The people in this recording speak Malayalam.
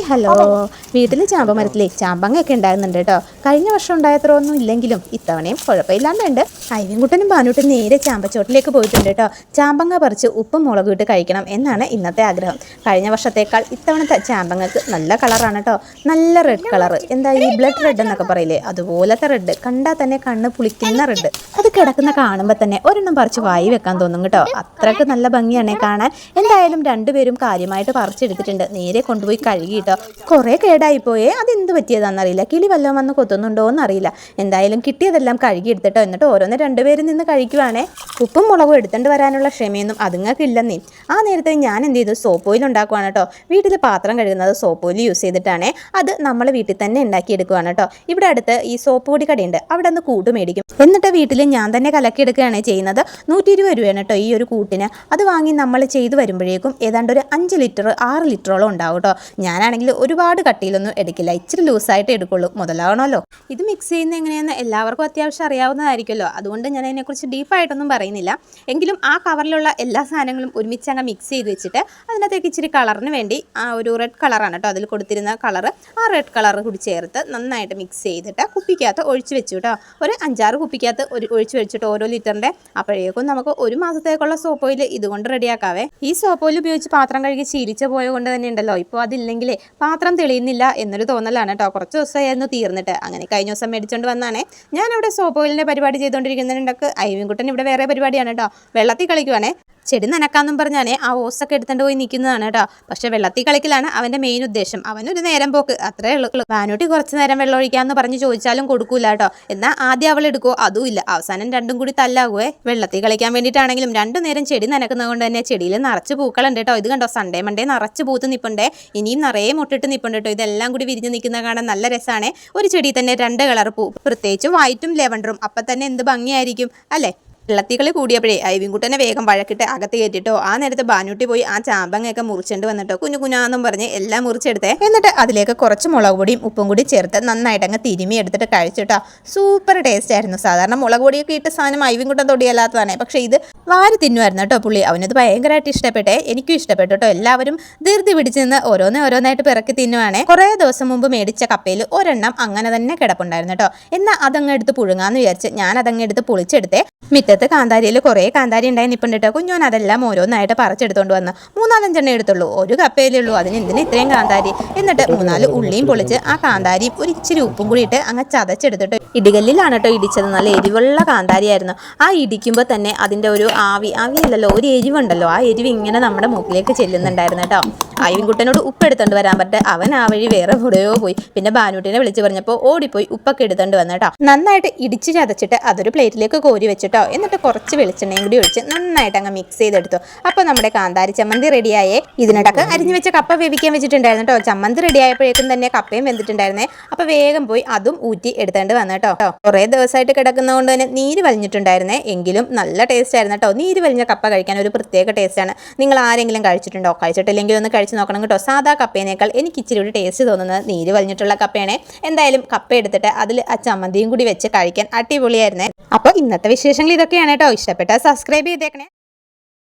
ഹായ് ഹലോ വീട്ടിൽ ചാമ്പ മരത്തിലേ ചാമ്പങ്ങയൊക്കെ ഉണ്ടാകുന്നുണ്ട് കേട്ടോ. കഴിഞ്ഞ വർഷം ഉണ്ടായത്ര ഒന്നും ഇല്ലെങ്കിലും ഇത്തവണയും കുഴപ്പമില്ലാണ്ടുണ്ട് അയവിൻകുട്ടനും പാനൂട്ടും നേരെ ചാമ്പച്ചോട്ടിലേക്ക് പോയിട്ടുണ്ട് കേട്ടോ. ചാമ്പങ്ങ പറിച്ച് ഉപ്പും മുളകും ഇട്ട് കഴിക്കണം എന്നാണ് ഇന്നത്തെ ആഗ്രഹം. കഴിഞ്ഞ വർഷത്തേക്കാൾ ഇത്തവണത്തെ ചാമ്പങ്ങക്ക് നല്ല കളറാണ് കേട്ടോ. നല്ല റെഡ് കളർ എന്താ ഈ ബ്ലഡ് റെഡ് എന്നൊക്കെ പറയില്ലേ? അതുപോലത്തെ റെഡ് കണ്ടാൽ തന്നെ കണ്ണ് പുളിക്കുന്ന റെഡ് അത് കിടക്കുന്ന കാണുമ്പോൾ തന്നെ ഒരെണ്ണം പറിച്ച് വായി വെക്കാൻ തോന്നും കേട്ടോ. അത്രയ്ക്ക് നല്ല ഭംഗിയാണ് കാണാൻ. എന്തായാലും രണ്ടുപേരും കാര്യമായിട്ട് പറിച്ചെടുത്തിട്ടുണ്ട്. നേരെ കൊണ്ടുപോയി കഴുകിയിട്ടോ. കുറേ കേടായി പോയേ അതെന്ത് പറ്റിയതാണെന്നറിയില്ല കിളി വല്ലതും വന്ന് കൊത്തുന്നുണ്ടോ എന്നറിയില്ല എന്തായാലും കിട്ടിയതെല്ലാം കഴുകി കഴുകിയെടുത്തിട്ടോ. എന്നിട്ട് ഓരോന്ന് രണ്ടുപേരും നിന്ന് കഴിക്കുവാണേ. ഉപ്പും മുളകും എടുത്തുകൊണ്ട് വരാനുള്ള ക്ഷമയൊന്നും അതുങ്ങൾക്ക് ഇല്ലെന്നേ ആ നേരത്തെ ഞാൻ എന്ത് ചെയ്തു? സോപ്പ് ഓയിൽ ഉണ്ടാക്കുവാണ് കേട്ടോ. വീട്ടിൽ പാത്രം കഴുകുന്നത് സോപ്പ് ഓയിൽ യൂസ് ചെയ്തിട്ടാണേ. അത് നമ്മൾ വീട്ടിൽ തന്നെ ഉണ്ടാക്കിയെടുക്കുവാണ് കേട്ടോ. ഇവിടെ അടുത്ത് ഈ സോപ്പ് പൊടി കടയുണ്ട്. അവിടെ നിന്ന് കൂട്ട് മേടിക്കും. എന്നിട്ട് വീട്ടിൽ ഞാൻ തന്നെ കലക്കിയെടുക്കുകയാണ് ചെയ്യുന്നത്. നൂറ്റി ഇരുപത് രൂപയാണ് കേട്ടോ ഈ ഒരു കൂട്ടിന്. അത് വാങ്ങി നമ്മൾ ചെയ്തു വരുമ്പോഴേക്കും ഏതാണ്ട് ഒരു അഞ്ച് ലിറ്റർ ആറ് ലിറ്ററോളം ഉണ്ടാവും കേട്ടോ. ഞാനാണെങ്കിൽ ഒരുപാട് കട്ടിയിലൊന്നും എടുക്കില്ല. ഇച്ചിരി ലൂസായിട്ട് എടുക്കുള്ളൂ. മുതലാവണമല്ലോ. ഇത് മിക്സ് ചെയ്യുന്നത് എങ്ങനെയാണെന്ന് എല്ലാവർക്കും അത്യാവശ്യം അറിയാവുന്നതായിരിക്കുമല്ലോ. അതുകൊണ്ട് ഞാൻ അതിനെക്കുറിച്ച് ഡീപ്പായിട്ടൊന്നും പറയുന്നില്ല. എങ്കിലും ആ കവറിലുള്ള എല്ലാ സാധനങ്ങളും ഒരുമിച്ച് അങ്ങ് മിക്സ് ചെയ്ത് വെച്ചിട്ട് അതിനകത്തേക്ക് ഇച്ചിരി കളറിന് വേണ്ടി ആ ഒരു റെഡ് കളറാണ് കേട്ടോ അതിൽ കൊടുത്തിരുന്ന കളർ ആ റെഡ് കളർ കൂടി ചേർത്ത് നന്നായിട്ട് മിക്സ് ചെയ്തിട്ട് കുപ്പിക്കകത്ത് ഒഴിച്ച് വെച്ചു കേട്ടോ. ഒരു അഞ്ചാറ് കുപ്പിക്കകത്ത് ഒരു ഒഴിച്ച് വെച്ചിട്ട് ഓരോ ലിറ്ററിന്റെ അപ്പോഴേക്കും നമുക്ക് ഒരു മാസത്തേക്കുള്ള സോപ്പ് ഓയിൽ ഇതുകൊണ്ട് റെഡിയാക്കാവേ ഈ സോപ്പ് ഓയിൽ ഉപയോഗിച്ച് പാത്രം കഴുകി ശീലിച്ച് പോയ കൊണ്ട് തന്നെ ഉണ്ടല്ലോ. ഇപ്പോൾ അതില്ലെങ്കിലേ പാത്രം തെളിയുന്നില്ല എന്നൊരു തോന്നലാണ് കേട്ടോ കുറച്ച് ദിവസമായിരുന്നു തീർന്നിട്ട്. അങ്ങനെ കഴിഞ്ഞ ദിവസം മേടിച്ചുകൊണ്ട് വന്നാണേ. ഞാനിവിടെ സോപ്പ് ഓയിലിന്റെ പരിപാടി ചെയ്തുകൊണ്ടിരിക്കുന്നുണ്ടൊക്കെ ഐവിൻകുട്ടൻ ഇവിടെ വേറെ പരിപാടിയാണ് കേട്ടോ വെള്ളത്തിൽ കളിക്കുവാണേ. ചെടി നനക്കാന്നും പറഞ്ഞാലേ ആ ഓസൊക്കെ എടുത്തുകൊണ്ട് പോയി നിൽക്കുന്നതാണ് കേട്ടോ. പക്ഷെ വെള്ളത്തിൽ കളിക്കലാണ് അവന്റെ മെയിൻ ഉദ്ദേശം. അവനൊരു നേരം പോക്ക്. അത്രേ ഉള്ളൂ. വാനൂട്ടി കുറച്ച് നേരം വെള്ളം ഒഴിക്കാമെന്ന് പറഞ്ഞ് ചോദിച്ചാലും കൊടുക്കൂല കേട്ടോ. എന്നാൽ ആദ്യം അവൾ എടുക്കുമോ അതും ഇല്ല. അവസാനം രണ്ടും കൂടി തല്ലാകുവേ. വെള്ളത്തിൽ കളിക്കാൻ വേണ്ടിയിട്ടാണെങ്കിലും രണ്ടു നേരം ചെടി നനക്കുന്നത് കൊണ്ട് തന്നെ ചെടിയിൽ നിറച്ച് പൂക്കളുണ്ട് കേട്ടോ. ഇത് കണ്ടോ? സൺഡേ മൺഡേ നിറച്ച് പൂത്ത് നിപ്പുണ്ടേ. ഇനിയും നിറയെ മുട്ടിട്ട് നിൽപ്പുണ്ട് കേട്ടോ. ഇതെല്ലാം കൂടി വിരിഞ്ഞ് നിൽക്കുന്ന കാണാൻ നല്ല രസമാണ്. ഒരു ചെടി തന്നെ രണ്ട് കളർ പൂ. പ്രത്യേകിച്ച് വൈറ്റും ലെവൻഡറും അപ്പം തന്നെ എന്ത് ഭംഗിയായിരിക്കും? അല്ലേ? വെള്ളത്തിക്കളി കൂടിയപ്പോഴേ ഐവിൻകുട്ടനെ വേഗം വഴക്കിട്ട് അകത്ത് കയറ്റിട്ടോ ആ നേരത്തെ ബാനൂട്ടി പോയി ആ ചാമ്പങ്ങയൊക്കെ മുറിച്ചുകൊണ്ട് വന്നിട്ടോ. കുഞ്ഞു കുഞ്ഞാന്നും പറഞ്ഞ് എല്ലാം മുറിച്ചെടുത്തേ. എന്നിട്ട് അതിലേക്ക് കുറച്ച് മുളക് പൊടിയും ഉപ്പും കൂടി ചേർത്ത് നന്നായിട്ട് അങ്ങ് തിരുമി എടുത്തിട്ട് കഴിച്ചിട്ടോ സൂപ്പർ ടേസ്റ്റ് ആയിരുന്നു. സാധാരണ മുളക് പൊടിയൊക്കെ ഇട്ട സാധനം ഐവിൻകുട്ടൻ തൊടിയല്ലാത്തതാണ്. പക്ഷേ ഇത് വാരി തിന്നുമായിരുന്നു കേട്ടോ പുള്ളി. അവനത് ഭയങ്കരമായിട്ട് ഇഷ്ടപ്പെട്ടെ. എനിക്കും ഇഷ്ടപ്പെട്ടു കേട്ടോ എല്ലാവരും ധൃതി പിടിച്ച് നിന്ന് ഓരോന്ന് ഓരോന്നായിട്ട് പിറക്കി തിന്നുവാണേ. കുറേ ദിവസം മുമ്പ് മേടിച്ച കപ്പയിൽ ഒരെണ്ണം അങ്ങനെ തന്നെ കിടപ്പുണ്ടായിരുന്നു കേട്ടോ എന്നാൽ അതങ്ങ് എടുത്ത് പുഴുങ്ങാന്ന് വിചാരിച്ച് ഞാൻ അതങ്ങ് എടുത്ത് പൊളിച്ചെടുത്തേ. മുറ്റത്ത് കാന്താരിയിൽ കുറേ കാന്താരി ഉണ്ടായി നിൽപ്പുണ്ട് കേട്ടോ കുഞ്ഞോൻ അതെല്ലാം ഓരോന്നായിട്ട് പറിച്ചെടുത്തോണ്ട് വന്ന് മൂന്നാലഞ്ചെണ്ണം എടുത്തുള്ളൂ. ഒരു കപ്പയിലേ ഉള്ളൂ. അതിന് എന്തിനാ ഇത്രയും കാന്താരി? എന്നിട്ട് മൂന്നാൽ ഉള്ളിയും പൊളിച്ച് ആ കാന്താരിയും ഒരു ഇച്ചിരി ഉപ്പും കൂടി ഇട്ട് അങ്ങ് ചതച്ചെടുത്തിട്ട് ഇടികല്ലിലാണ് കേട്ടോ ഇടിച്ചത്. നല്ല എരിവുള്ള കാന്താരിയായിരുന്നു. ആ ഇടിക്കുമ്പോൾ തന്നെ അതിന്റെ ഒരു ആവി ആവിയല്ലല്ലോ ഒരു എരിവുണ്ടല്ലോ. ആ എരിവ് ഇങ്ങനെ നമ്മുടെ മൂക്കിലേക്ക് ചെല്ലുന്നുണ്ടായിരുന്നു കേട്ടോ അയവിൻകുട്ടനോട് ഉപ്പ് എടുത്തോണ്ട് വരാൻ പറ്റേ. അവൻ ആ വഴി വേറെ എവിടെയോ പോയി. പിന്നെ ബാനുട്ടിനെ വിളിച്ചു പറഞ്ഞപ്പോൾ ഓടിപ്പോയി ഉപ്പൊക്കെ എടുത്തോണ്ട് വന്നേട്ടോ നന്നായിട്ട് ഇടിച്ച് ചതച്ചിട്ട് അതൊരു പ്ലേറ്റിലേക്ക് കോരി വെച്ചിട്ടോ. എന്നിട്ട് കുറച്ച് വെളിച്ചെണ്ണയും കൂടി ഒഴിച്ച് നന്നായിട്ട് അങ്ങ് മിക്സ് ചെയ്തെടുത്തു. അപ്പോൾ നമ്മുടെ കാന്താരി ചമ്മന്തി റെഡിയായേ. ഇതിനിടക്ക് അരിഞ്ഞു വെച്ച കപ്പ വേവിക്കാൻ വെച്ചിട്ടുണ്ടായിരുന്നു കേട്ടോ. ചമ്മന്തി റെഡിയായപ്പോഴേക്കും തന്നെ കപ്പയും വെന്തിട്ടുണ്ടായിരുന്നേ. അപ്പോൾ വേഗം പോയി അതും ഊറ്റി എടുത്തോണ്ട് വന്നു കേട്ടോ. കുറേ ദിവസമായിട്ട് കിടക്കുന്നതുകൊണ്ട് തന്നെ നീര് വലിഞ്ഞിട്ടുണ്ടായിരുന്നേ. എങ്കിലും നല്ല ടേസ്റ്റ് ആയിരുന്നു കേട്ടോ. നീര് വലിഞ്ഞ കപ്പ കഴിക്കാൻ ഒരു പ്രത്യേക ടേസ്റ്റാണ് നിങ്ങൾ ആരെങ്കിലും കഴിച്ചിട്ടുണ്ടോ? കഴിച്ചിട്ടില്ലെങ്കിൽ ഒന്ന് കഴിച്ച് നോക്കണം കേട്ടോ. സാധാ കപ്പേനേക്കാൾ എനിക്ക് ഇച്ചിരി കൂടി ടേസ്റ്റ് തോന്നുന്നത് നീര് വലിഞ്ഞിട്ടുള്ള കപ്പയാണ്. എന്തായാലും കപ്പ എടുത്തിട്ട് അതിൽ ആ ചമ്മന്തിയും കൂടി വെച്ച് കഴിക്കാൻ അടിപൊളിയായിരുന്നേ. അപ്പോൾ ഇന്നത്തെ വിശേഷങ്ങൾ ഇതൊക്കെയാണ് കേട്ടോ. ഇഷ്ടപ്പെട്ടാൽ സബ്സ്ക്രൈബ് ചെയ്തേക്കണേ.